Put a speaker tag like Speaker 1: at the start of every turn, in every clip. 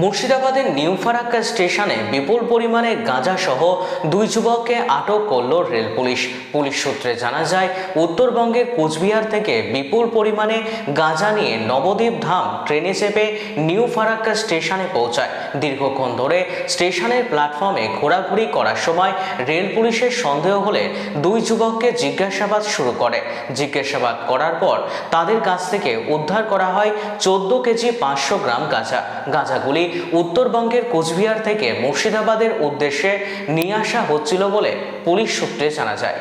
Speaker 1: মুর্শিদাবাদের নিউ ফারাক্কা স্টেশনে বিপুল পরিমাণে গাঁজা সহ দুই যুবককে আটক করল রেল পুলিশ। পুলিশ সূত্রে জানা যায়, উত্তরবঙ্গের কোচবিহার থেকে বিপুল পরিমাণে গাঁজা নিয়ে নবদ্বীপ ধাম ট্রেনে চেপে নিউ ফারাক্কা স্টেশনে পৌঁছায়। দীর্ঘক্ষণ ধরে স্টেশনের প্ল্যাটফর্মে ঘোরাঘুরি করার সময় রেল পুলিশের সন্দেহ হলে দুই যুবককে জিজ্ঞাসাবাদ শুরু করে। জিজ্ঞাসাবাদ করার পর তাদের কাছ থেকে উদ্ধার করা হয় চোদ্দ কেজি পাঁচশো গ্রাম গাঁজা। গাঁজাগুলি উত্তরবঙ্গের কোচবিহার থেকে মুর্শিদাবাদের উদ্দেশ্যে নিয়ে আসা হচ্ছিল বলে পুলিশ সূত্রে জানা যায়।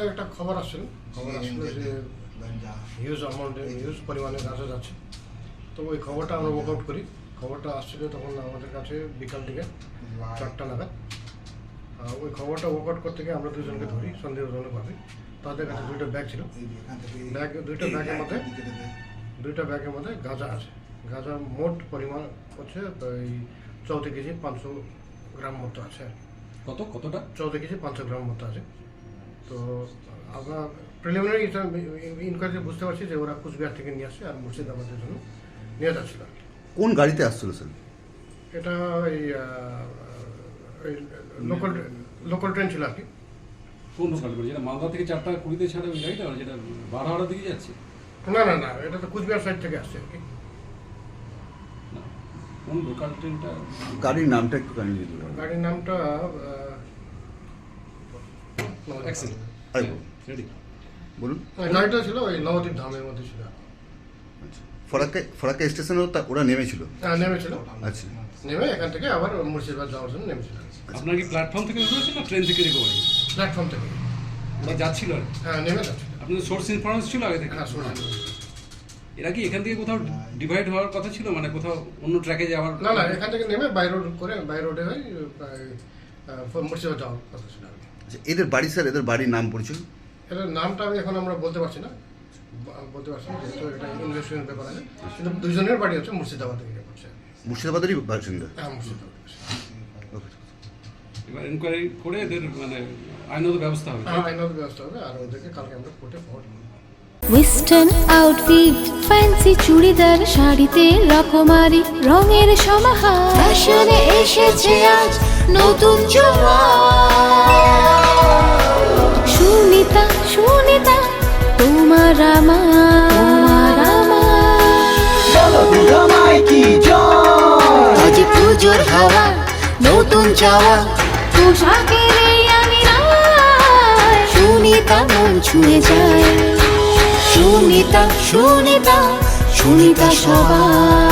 Speaker 2: একটা
Speaker 3: খবর আসছিল। খবর আসছিল যে হিউজ অ্যামাউন্টে হিউজ পরিমাণে গাঁজা যাচ্ছে। তো ওই খবরটা আমরা ওয়ার্কআউট করি। খবরটা আসছিল তখন আমাদের কাছে বিকাল দিকে চারটা নাগাদ। ওই খবরটা ওয়ার্কআউট করতে গিয়ে আমরা দুজনকে ধরি সন্দেহজনকভাবে তাদের কাছে দুইটা ব্যাগ ছিল। ব্যাগ দুইটা ব্যাগের মধ্যে দুইটা ব্যাগের মধ্যে গাঁজা আছে। গাঁজার মোট পরিমাণ হচ্ছে ওই চৌদ্দ কেজি পাঁচশো গ্রাম মতো আছে।
Speaker 2: কত? কতটা?
Speaker 3: চৌদ্দ কেজি পাঁচশো গ্রাম মতো আছে। তো আমরা প্রিলিমিনারি ইনকোয়ারিতে বুঝতে পারছি যে ওরা কুচবিহার থেকে নিয়ে আসছে আর মুর্শিদাবাদের জন্য নিয়ে যাচ্ছিল
Speaker 4: কোন গাড়িতে আসছিল স্যার?
Speaker 3: এটা ওই লোকাল লোকাল ট্রেন ছিল আর কি।
Speaker 2: কোন লোকাল করে যেটা মালদা থেকে চারটা কুড়িতে ছাড়ে ওই গাড়িটা যেটা বারোহারা দিকে যাচ্ছে?
Speaker 3: না না না এটা তো কুচবিহার সাইড থেকে আসছে আর কি।
Speaker 2: কোন লোকাল ট্রেনটা
Speaker 4: গাড়ির নামটা একটু।
Speaker 3: গাড়ির নামটা
Speaker 4: বলুন।
Speaker 3: গাড়িটা ছিল ওই নবদ্বীপ ধামের মধ্যে ছিল।
Speaker 4: আচ্ছা। ফরাক্কা ফরাক্কা স্টেশনেও তা ওরা নেমেছিল?
Speaker 3: হ্যাঁ, নেমেছিল।
Speaker 4: আচ্ছা।
Speaker 3: নেমে এখান থেকে আবার মুর্শিদাবাদ যাওয়ার জন্য নেমেছিল।
Speaker 2: আপনার কি প্ল্যাটফর্ম থেকে না ট্রেন থেকে রিকভারি
Speaker 3: প্ল্যাটফর্ম থেকে।
Speaker 2: ওরা যাচ্ছিল আর
Speaker 3: হ্যাঁ নেমে যাচ্ছিল।
Speaker 2: আপনাদের সোর্স ইনফরমেন্স ছিল আগে থেকে?
Speaker 3: হ্যাঁ শুনছি
Speaker 2: এরা কি এখান থেকে কোথাও ডিভাইড হওয়ার কথা ছিল? মানে কোথাও অন্য ট্র্যাকে যাওয়ার
Speaker 3: না না এখান থেকে নেমে বাই রোড করে বাই রোডে হয়ে মুর্শিদাবাদ যাওয়ার কথা ছিল আর কি।
Speaker 4: আচ্ছা এদের বাড়ি স্যার এদের বাড়ির নাম পরিচয়?
Speaker 3: এটার নামটা আমি এখন আমরা বলতে পারছি না। বলতে পারছি না যেহেতু এটা ইনভেস্টিগেশন ব্যাপার আছে। কিন্তু দুজনের বাড়ি হচ্ছে মুর্শিদাবাদ থেকে করছে
Speaker 4: মুর্শিদাবাদেরই বাসিন্দা?
Speaker 3: হ্যাঁ মুর্শিদাবাদ
Speaker 2: এবার এনকোয়ারি করে এদের মানে আইনত ব্যবস্থা হবে।
Speaker 3: হ্যাঁ আইনত ব্যবস্থা হবে আর ওদেরকে কালকে আমরা কোর্টে ফরওয়ার্ড করব
Speaker 5: ওয়েস্টার্ন আউটফিট ফ্যান্সি চুড়িদার শাড়িতে রকমারি রঙের সমাহার। ফ্যাশনে এসেছে আজ নতুন সুনিতা সুনিতা তোমার আমার। তোমার আমার। আজ পুজোর হাওয়া নতুন চাওয়া। আমি সুনিতা মন ছুঁয়ে যায়। সুনিতা সুনিতা সুনিতা সবার।